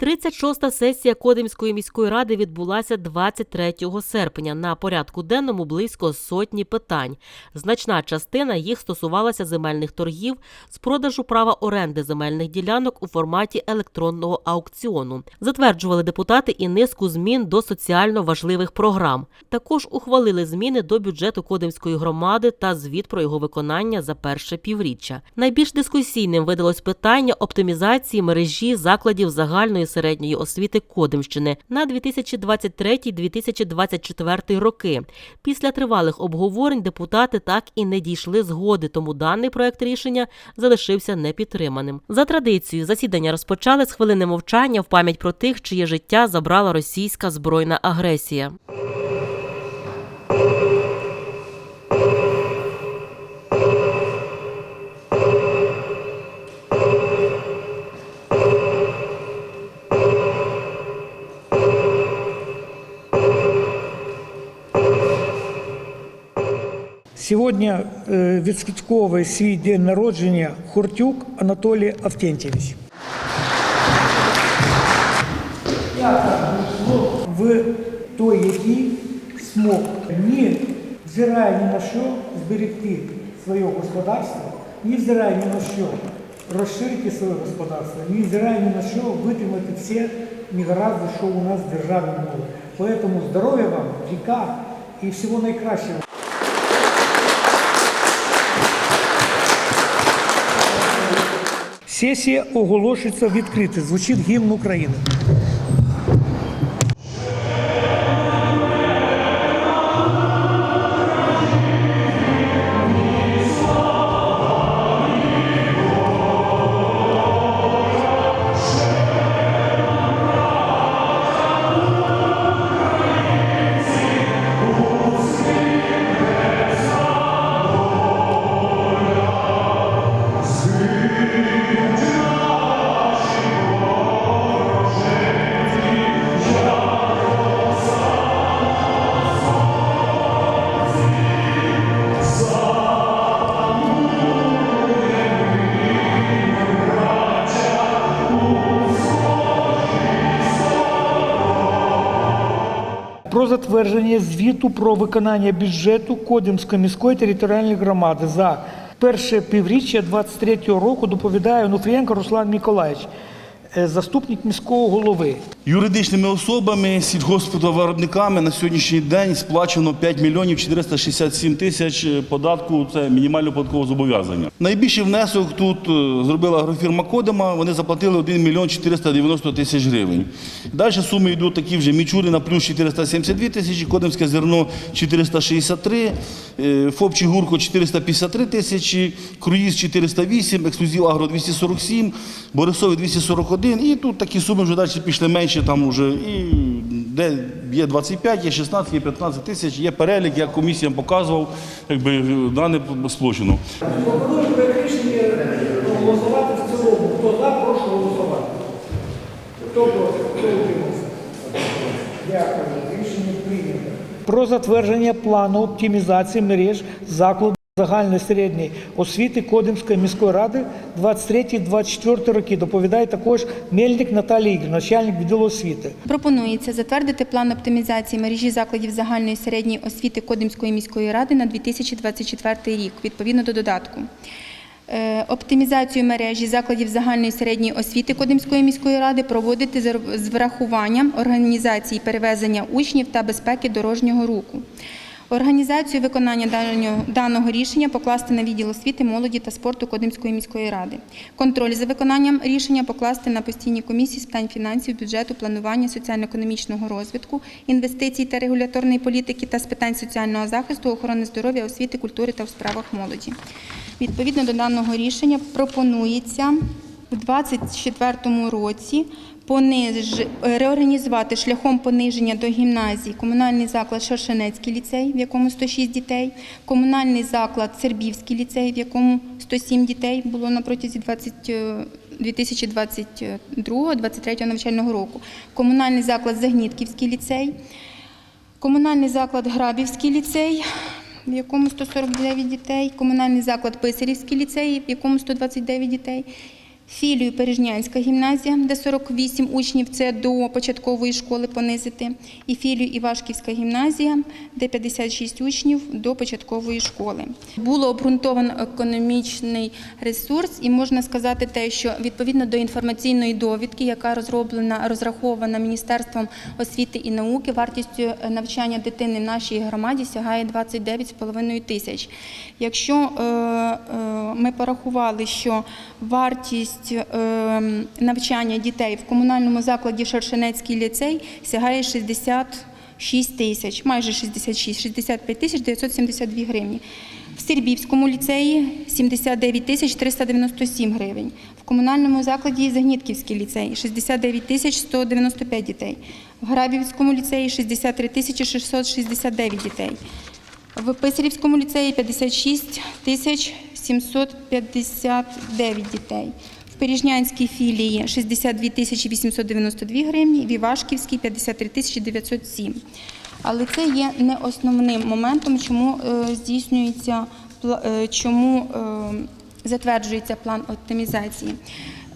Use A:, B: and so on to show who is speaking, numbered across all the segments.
A: 36-та сесія Кодимської міської ради відбулася 23 серпня. На порядку денному близько сотні питань. Значна частина їх стосувалася земельних торгів з продажу права оренди земельних ділянок у форматі електронного аукціону. Затверджували депутати і низку змін до соціально важливих програм. Також ухвалили зміни до бюджету Кодимської громади та звіт про його виконання за перше півріччя. Найбільш дискусійним видалось питання оптимізації мережі закладів загальної середньої освіти Кодимщини на 2023-2024 роки. Після тривалих обговорень депутати так і не дійшли згоди, тому даний проект рішення залишився непідтриманим. За традицією засідання розпочали з хвилини мовчання в пам'ять про тих, чиє життя забрала російська збройна агресія.
B: Сьогодні е, відсвятковує свій день народження Хуртюк Анатолій Автентьевич. В той, який смог, не взирає ні на що зберегти своє господарство, не взирає ні на що розширити своє господарство, не взирає ні на що витримати всі негаразди, що у нас в державі були. Поэтому здоров'я вам, віка і всього найкращого. Сесія оголошується відкритою. Звучить гімн України. Затвердження звіту про виконання бюджету Кодимської міської територіальної громади за перше півріччя 2023 року доповідає Онуфрієнко Руслан Миколаївич, заступник міського голови.
C: Юридичними особами, сільгоспвиробниками на сьогоднішній день сплачено 5 мільйонів 467 тисяч податку, це мінімальне податкове зобов'язання. Найбільший внесок тут е, зробила агрофірма Кодема, вони заплатили 1 мільйон 490 тисяч гривень. Далі суми йдуть такі вже Мічурина плюс 472 тисячі, Кодемське зерно 463, е, ФОП Чигурко 453 тисячі, Круїз 408, Ексклюзив Агро 247, Борисові 241 і тут такі суми вже далі пішли менше, там вже і де є 25, є 16, є 15 тисяч, є перелік, як комісіям показував, якби дане сплочено.
B: Пропоную голосувати в цілому. Хто за, прошу голосувати. Хто проти? Хто утримався? Дякую. Рішення прийнято. Про затвердження плану оптимізації мереж закладів загальної середньої освіти Кодимської міської ради 23-24 роки. Доповідає також Мельник Наталія Ігор, начальник відділу освіти.
D: Пропонується затвердити план оптимізації мережі закладів загальної середньої освіти Кодимської міської ради на 2024 рік, відповідно до додатку. Е, Оптимізацію мережі закладів загальної середньої освіти Кодимської міської ради проводити з- з врахуванням організації перевезення учнів та безпеки дорожнього руху. Організацію виконання даного, рішення покласти на відділ освіти, молоді та спорту Кодимської міської ради. Контроль за виконанням рішення покласти на постійні комісії з питань фінансів, бюджету, планування, соціально-економічного розвитку, інвестицій та регуляторної політики та з питань соціального захисту, охорони здоров'я, освіти, культури та у справах молоді. Відповідно до даного рішення пропонується у 2024 році пониж... реорганізувати шляхом пониження до гімназії комунальний заклад Шершенецький ліцей, в якому 106 дітей, комунальний заклад Сербівський ліцей, в якому 107 дітей було на протязі 20 2022-2023 навчального року, комунальний заклад Загнітківський ліцей, комунальний заклад Грабівський ліцей, в якому 149 дітей, комунальний заклад Писарівський ліцей, в якому 129 дітей, філію Пережнянська гімназія, де 48 учнів, це до початкової школи понизити, і філію Івашківська гімназія, де 56 учнів до початкової школи. Було обґрунтовано економічний ресурс, і можна сказати те, що відповідно до інформаційної довідки, яка розроблена, розрахована Міністерством освіти і науки, вартістю навчання дитини в нашій громаді сягає 29,5 тисяч. Якщо е, е, ми порахували, що вартість е, навчання дітей в комунальному закладі Шершенецький ліцей сягає 66 тисяч, майже 66, 65 тисяч 972 гривні. В Сербівському ліцеї 79 тисяч 397 гривень. В комунальному закладі Загнітківський ліцей 69 тисяч 195 дітей. В Грабівському ліцеї 63 тисячі 669 дітей. В Писарівському ліцеї 56 тисяч 759 дітей. Пиріжнянській філії 62 тисячі 892 гривні, в Івашківській 53 тисячі 907. Але це є не основним моментом, чому е, здійснюється, е, чому е, затверджується план оптимізації.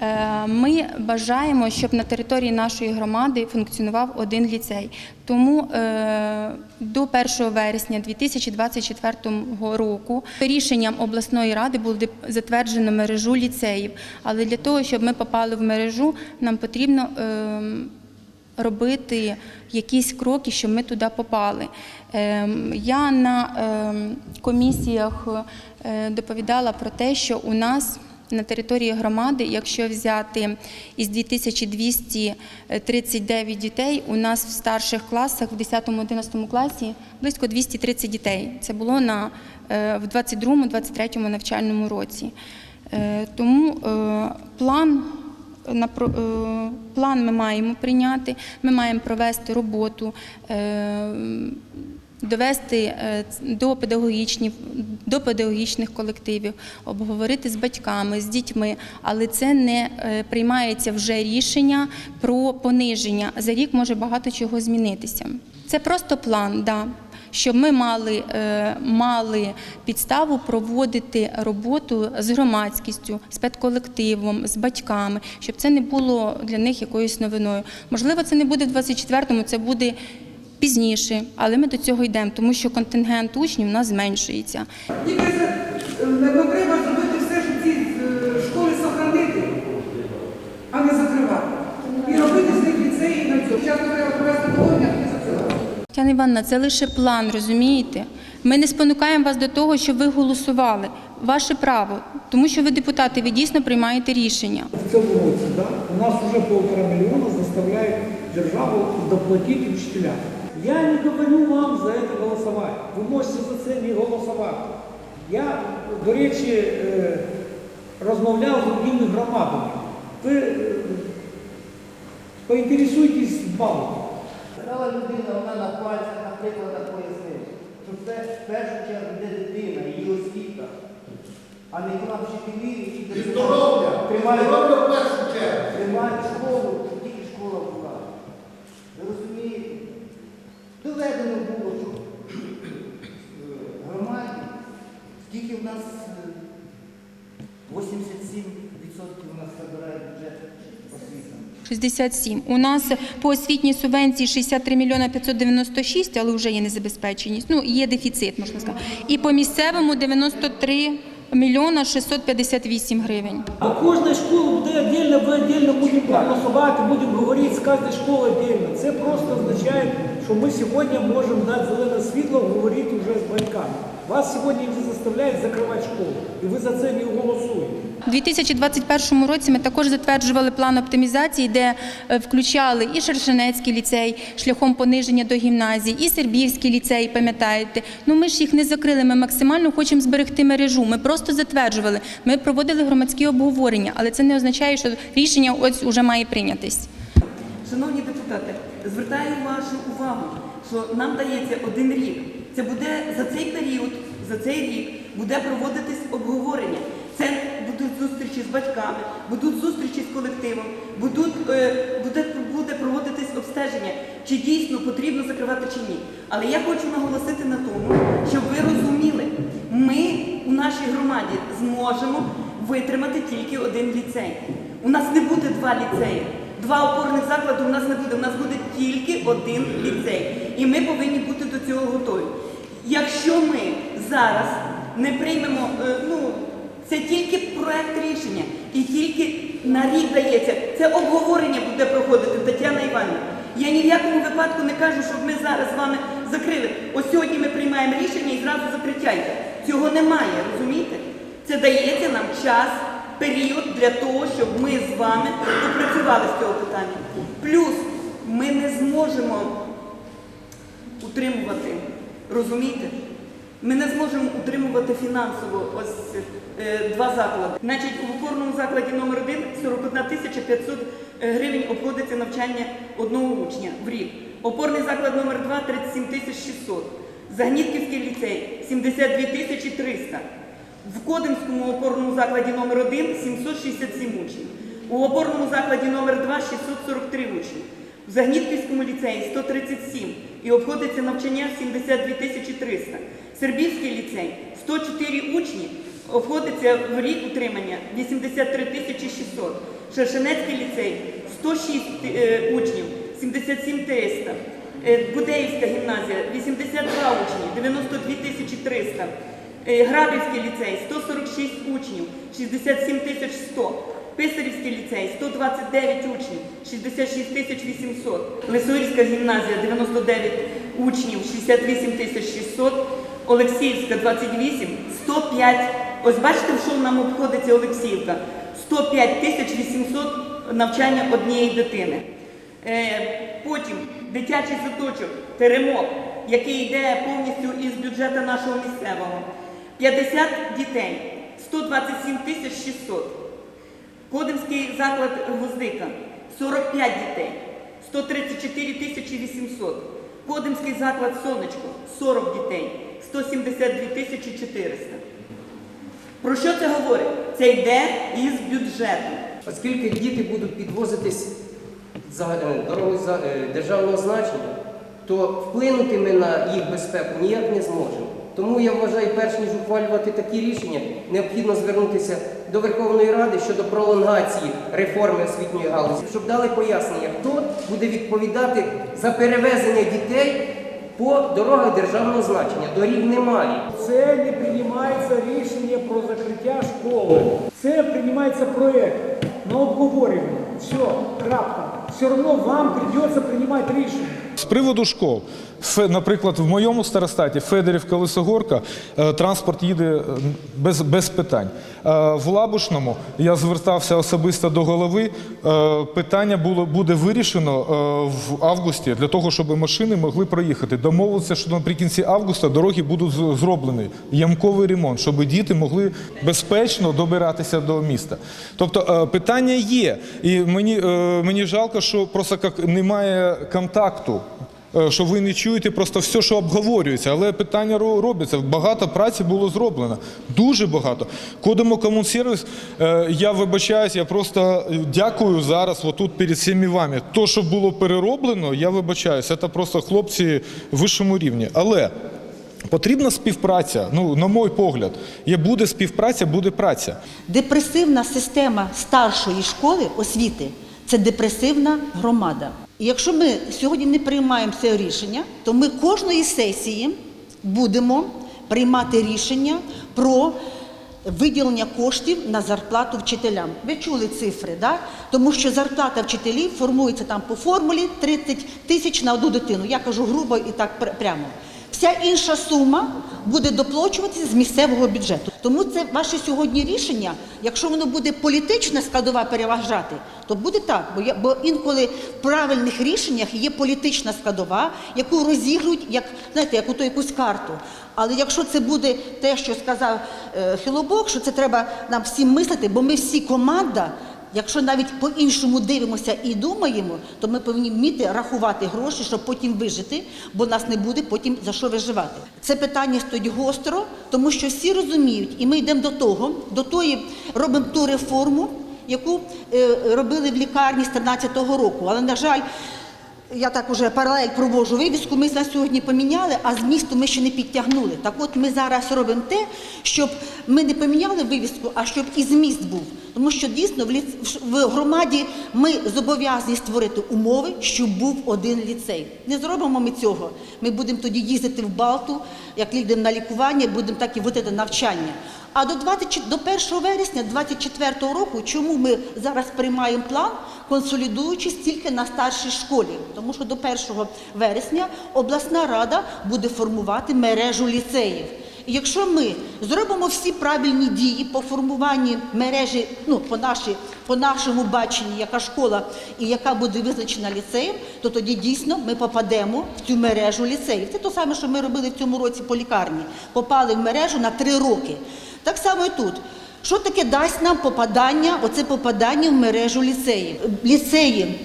D: Е, Ми бажаємо, щоб на території нашої громади функціонував один ліцей. Тому е, до 1 вересня 2024 року рішенням обласної ради буде затверджено мережу ліцеїв. Але для того, щоб ми попали в мережу, нам потрібно е, робити якісь кроки, щоб ми туди попали. Я на комісіях доповідала про те, що у нас на території громади, якщо взяти із 2239 дітей, у нас в старших класах, в 10-11 класі, близько 230 дітей. Це було на, е, в 22-23 навчальному році. Е, Тому е, план на план ми маємо прийняти. Ми маємо провести роботу, довести е, до педагогічних, до педагогічних колективів, обговорити з батьками, з дітьми, але це не е, приймається вже рішення про пониження. За рік може багато чого змінитися. Це просто план, да. Щоб ми мали, е, мали підставу проводити роботу з громадськістю, з педколективом, з батьками, щоб це не було для них якоюсь новиною. Можливо, це не буде в 24-му, це буде пізніше, але ми до цього йдемо, тому що контингент учнів у нас зменшується.
E: Тільки треба зробити все, щоб ці е, школи сохранити, а не закривати. І робити з них ліцеї на цьому. Зараз треба провести закривати.
D: Тетяна Івановна, це лише план, розумієте? Ми не спонукаємо вас до того, щоб ви голосували. Ваше право, тому що ви депутати, ви дійсно приймаєте рішення.
B: В цьому році да, у нас уже полтора миллиона заставляют державу доплатить учителям. Я не говорю вам за это голосовать. Ви можете за це не голосувати. Я, до речі, е, розмовляв з другими громадами. Ви е, поінтересуйтесь балом.
F: Стала людина, вона на пальцях, на прикладах пояснила, що це в першу чергу де дитина, її освіта, а не вчителів, які
G: І здоров'я,
F: тримають,
G: здоров'я в першу чергу.
F: тримають школу, тільки школа була. Ви розумієте? Доведено було, що е, громаді, скільки в нас е, 87% у нас забирає бюджет освіти.
D: 67. У нас по освітній субвенції 63 мільйона 596, але вже є незабезпеченість. Ну, є дефіцит, можна сказати. І по місцевому 93 мільйона 658 гривень.
B: А кожна школа буде віддільно, ми віддільно будемо проголосувати, будемо говорити з кожної школи віддільно. Це просто означає, що ми сьогодні можемо дати зелене світло, говорити вже з батьками. Вас сьогодні заставляють закривати школу, і ви за це не голосуєте.
D: У 2021 році ми також затверджували план оптимізації, де е, включали і Шершенецький ліцей шляхом пониження до гімназії, і Сербівський ліцей, пам'ятаєте. Ну ми ж їх не закрили. Ми максимально хочемо зберегти мережу. Ми просто затверджували. Ми проводили громадські обговорення, але це не означає, що рішення ось уже має прийнятись.
H: Шановні депутати, звертаю вашу увагу, що нам дається один рік. Це буде за цей період, за цей рік буде проводитись обговорення. Це будуть зустрічі з батьками, будуть зустрічі з колективом, е, буде, буде проводитись обстеження, чи дійсно потрібно закривати чи ні. Але я хочу наголосити на тому, щоб ви розуміли, ми у нашій громаді зможемо витримати тільки один ліцей. У нас не буде два ліцеї. Два опорних заклади у нас не буде. У нас буде тільки один ліцей. І ми повинні бути до цього готові. Якщо ми зараз не приймемо, е, ну це тільки проект рішення, і тільки на рік дається. Це обговорення буде проходити Тетяна Іванівна. Я ні в якому випадку не кажу, щоб ми зараз з вами закрили. Ось сьогодні ми приймаємо рішення і зразу закриття. Цього немає, розумієте? Це дається нам час, період для того, щоб ми з вами попрацювали з цього питання. Плюс ми не зможемо утримувати, розумієте? Ми не зможемо утримувати фінансово ось е, два заклади. Значить, у опорному закладі номер 1 41 тисяча 500 гривень обходиться навчання одного учня в рік. Опорний заклад номер 2 37 тисяч 600. Загнітківський ліцей 72 тисячі 300. В Кодимському опорному закладі номер 1 767 учнів. У опорному закладі номер 2 643 учні. В Загнітківському ліцеї 137 і обходиться навчання 72 тисячі 300. Сербівський ліцей 104 учні, обходиться в рік утримання 83 тисячі 600. Шершенецький ліцей 106 е, учнів, 77 300. Е, Будеївська гімназія 82 учні, 92 тисячі 300. Е, Грабівський ліцей 146 учнів, 67 тисяч 100. Писарівський ліцей 129 учнів, 66 тисяч 800. Лисуївська гімназія 99 учнів, 68 тисяч 600. Олексіївська 28, 105. Ось бачите, в що нам обходиться Олексіївка? 105 тисяч 800 навчання однієї дитини. Е, потім дитячий садочок Теремок, який йде повністю із бюджету нашого місцевого. 50 дітей, 127 тисяч 600. Кодимський заклад Гвоздика 45 дітей, 134 тисячі 800. Кодимський заклад Сонечко 40 дітей, 172 тисячі 400. Про що це говорить? Це йде із бюджету.
G: Оскільки діти будуть підвозитись за е, дорогою е, державного значення, то вплинути ми на їх безпеку ніяк не зможемо. Тому я вважаю, перш ніж ухвалювати такі рішення, необхідно звернутися до Верховної Ради щодо пролонгації реформи освітньої галузі, щоб дали пояснення, хто буде відповідати за перевезення дітей по дорогах державного значення. Доріг немає.
B: Це не приймається рішення про закриття школи. Це приймається проект на обговорення. Все, крапка. Все одно вам придется приймати рішення.
I: Приводу школ, наприклад, в моєму старостаті Федорівка Лисогорка е, транспорт їде е, без, без питань. Е, В Лабушному я звертався особисто до голови. Питання було буде вирішено в августі для того, щоб машини могли проїхати. Домовилися, що наприкінці августа дороги будуть зроблені ямковий ремонт, щоб діти могли безпечно добиратися до міста. Тобто питання є, і мені, мені жалко, що просто немає контакту. Е, Що ви не чуєте просто все, що обговорюється, але питання ро- робляться. Багато праці було зроблено. Дуже багато. Кодимо комунсервіс, е, я вибачаюсь, я просто е, дякую зараз отут перед всіми вами. То, що було перероблено, я вибачаюсь, це просто хлопці вищому рівні. Але потрібна співпраця, ну, на мій погляд. Є буде співпраця, буде праця.
J: Депресивна система старшої школи освіти це депресивна громада. Якщо ми сьогодні не приймаємо це рішення, то ми кожної сесії будемо приймати рішення про виділення коштів на зарплату вчителям. Ви чули цифри, да? тому що зарплата вчителів формується там по формулі 30 тисяч на одну дитину. Я кажу грубо і так прямо. Вся інша сума буде доплачуватися з місцевого бюджету. Тому це ваше сьогодні рішення. Якщо воно буде політична складова переважати, то буде так. Бо я бо інколи в правильних рішеннях є політична складова, яку розігрують, як знаєте, як ото якусь карту. Але якщо це буде те, що сказав е, Хилобок, що це треба нам всім мислити, бо ми всі команда. Якщо навіть по-іншому дивимося і думаємо, то ми повинні вміти рахувати гроші, щоб потім вижити, бо нас не буде потім за що виживати. Це питання стоїть гостро, тому що всі розуміють, і ми йдемо до того, до тої робимо ту реформу, яку е, робили в лікарні з 13-го року. Але, на жаль, я так уже паралель провожу вивіску, ми на сьогодні поміняли, а змісту ми ще не підтягнули. Так от ми зараз робимо те, щоб ми не поміняли вивіску, а щоб і зміст був. Тому що дійсно в, громаді ми зобов'язані створити умови, щоб був один ліцей. Не зробимо ми цього. Ми будемо тоді їздити в Балту, як їдемо на лікування, будемо так і водити навчання. А до 20, до 1 вересня 2024 року, чому ми зараз приймаємо план, консолідуючись тільки на старшій школі? Тому що до 1 вересня обласна рада буде формувати мережу ліцеїв. Якщо ми зробимо всі правильні дії по формуванні мережі, ну по нашій, по нашому баченні, яка школа і яка буде визначена ліцеєм, то тоді дійсно ми попадемо в цю мережу ліцеїв. Це те саме, що ми робили в цьому році по лікарні. Попали в мережу на три роки. Так само і тут. Що таке дасть нам попадання, оце попадання в мережу ліцеїв? Ліцеї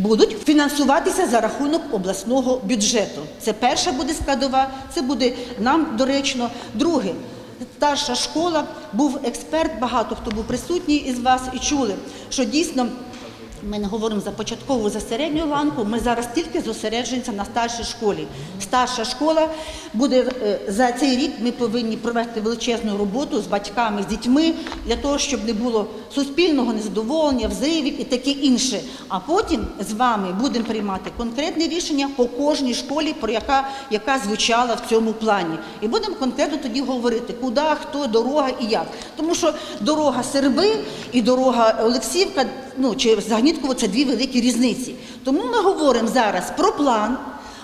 J: будуть фінансуватися за рахунок обласного бюджету. Це перша буде складова, це буде нам доречно. Друге, старша школа, був експерт, багато хто був присутній із вас і чули, що дійсно. Ми не говоримо за початкову, за середню ланку. Ми зараз тільки зосереджуємося на старшій школі. Старша школа буде е, за цей рік. Ми повинні провести величезну роботу з батьками, з дітьми для того, щоб не було суспільного незадоволення, взривів і таке інше. А потім з вами будемо приймати конкретне рішення по кожній школі, про яка, яка звучала в цьому плані. І будемо конкретно тоді говорити, куди, хто, дорога і як. Тому що дорога Серби і дорога Олексіївка, ну чи Загнітково це дві великі різниці. Тому ми говоримо зараз про план.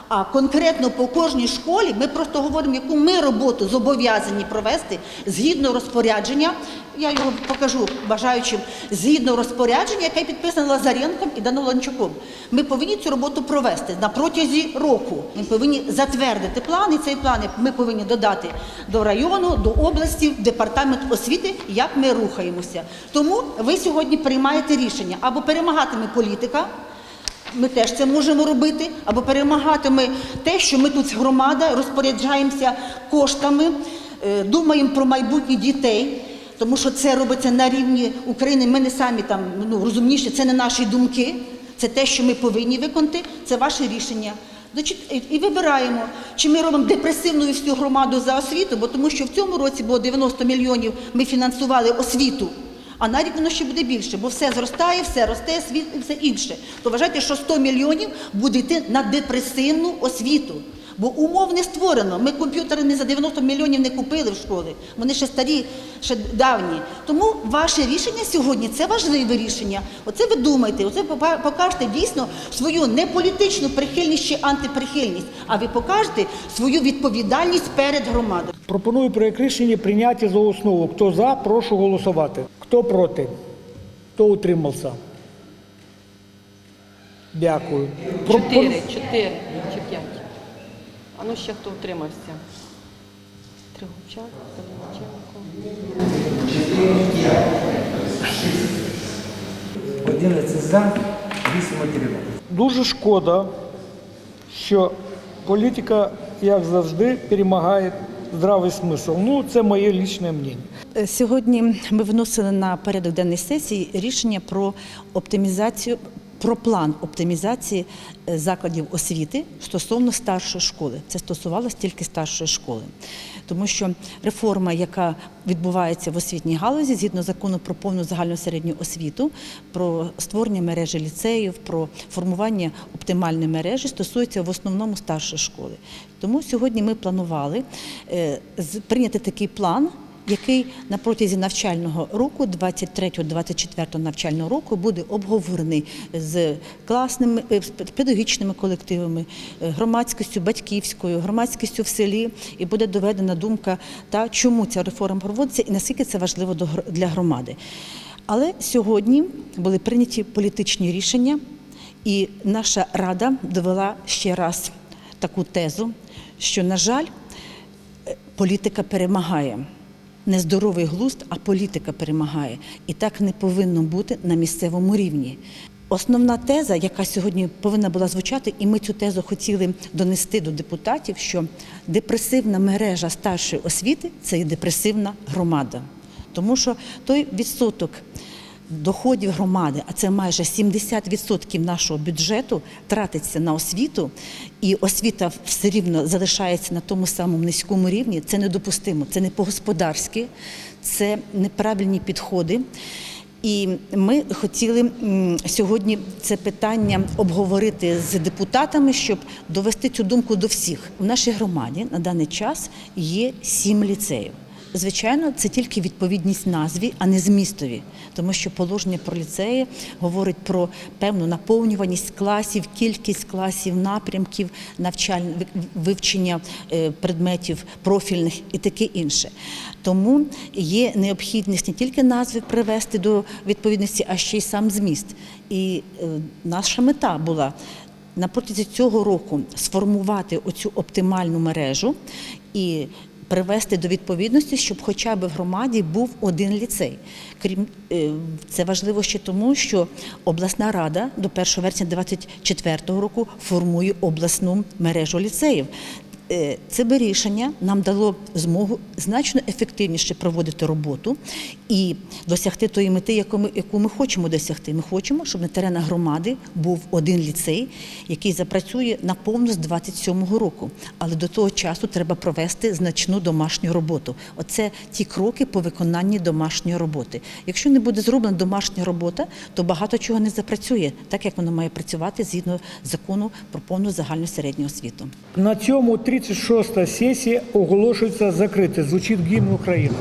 J: А конкретно по кожній школі ми просто говоримо, яку ми роботу зобов'язані провести згідно розпорядження. Я його покажу бажаючим згідно розпорядження, яке підписано Лазаренком і Данилончуком. Ми повинні цю роботу провести на протязі року. Ми повинні затвердити план, і цей план ми повинні додати до району, до області, в департамент освіти, як ми рухаємося. Тому ви сьогодні приймаєте рішення або перемагатиме політика. Ми теж це можемо робити, або перемагатиме те, що ми тут громада розпоряджаємося коштами, е, думаємо про майбутнє дітей, тому що це робиться на рівні України. Ми не самі там ну розумніші, це не наші думки, це те, що ми повинні виконати, це ваше рішення. І вибираємо, чи ми робимо депресивну всю громаду за освіту, бо тому що в цьому році було 90 мільйонів, ми фінансували освіту. А на рік воно ще буде більше, бо все зростає, все росте, світ все інше. То вважайте, що 100 мільйонів буде йти на депресивну освіту. Бо умов не створено. Ми комп'ютери не за 90 мільйонів не купили в школи. Вони ще старі, ще давні. Тому ваше рішення сьогодні це важливе рішення. Оце ви думаєте, оце пока- покажете дійсно свою не політичну прихильність чи антиприхильність, а ви покажете свою відповідальність перед громадою.
B: Пропоную проект рішення прийняти за основу. Хто за, прошу голосувати. Хто проти? Хто утримався? Дякую.
K: Чотири, чотири ну ще хто утримався? Тригубчак, Калиниченко.
F: 11 за, 8 утримали.
B: Дуже шкода, що політика, як завжди, перемагає здравий смисл. Ну, це моє лічне мнення.
L: Сьогодні ми вносили на порядок денний сесії рішення про оптимізацію. Про план оптимізації е, закладів освіти стосовно старшої школи. Це стосувалося тільки старшої школи, тому що реформа, яка відбувається в освітній галузі, згідно закону про повну загальну середню освіту, про створення мережі ліцеїв, про формування оптимальної мережі, стосується в основному старшої школи. Тому сьогодні ми планували е, прийняти такий план який на протязі навчального року, 23-24 навчального року, буде обговорений з класними е, з педагогічними колективами, е, громадськістю батьківською, громадськістю в селі, і буде доведена думка, та чому ця реформа проводиться і наскільки це важливо для громади. Але сьогодні були прийняті політичні рішення, і наша рада довела ще раз таку тезу, що, на жаль, е, політика перемагає. Не здоровий глузд, а політика перемагає. І так не повинно бути на місцевому рівні. Основна теза, яка сьогодні повинна була звучати, і ми цю тезу хотіли донести до депутатів, що депресивна мережа старшої освіти це і депресивна громада. Тому що той відсоток
J: доходів громади, а це майже 70% нашого бюджету, тратиться на освіту, і освіта все рівно залишається на тому самому низькому рівні, це недопустимо, це не по-господарськи, це неправильні підходи. І ми хотіли сьогодні це питання обговорити з депутатами, щоб довести цю думку до всіх. У нашій громаді на даний час є сім ліцеїв. Звичайно, це тільки відповідність назві, а не змістові, тому що положення про ліцеї говорить про певну наповнюваність класів, кількість класів, напрямків, навчальне вивчення е, предметів профільних і таке інше. Тому є необхідність не тільки назви привести до відповідності, а ще й сам зміст. І е, наша мета була на протязі цього року сформувати оцю оптимальну мережу і привести до відповідності, щоб хоча б в громаді був один ліцей. Крім е, це важливо ще тому, що обласна рада до 1 вересня 2024 року формує обласну мережу ліцеїв. Е, Це би рішення нам дало змогу значно ефективніше проводити роботу і досягти тої мети, яку ми, яку ми хочемо досягти. Ми хочемо, щоб на теренах громади був один ліцей, який запрацює наповну з 27-го року. Але до того часу треба провести значну домашню роботу. Оце ті кроки по виконанні домашньої роботи. Якщо не буде зроблена домашня робота, то багато чого не запрацює, так як воно має працювати згідно закону про повну загальну середню освіту.
B: На цьому 36-та сесія оголошується закритою. Звучить гімн України.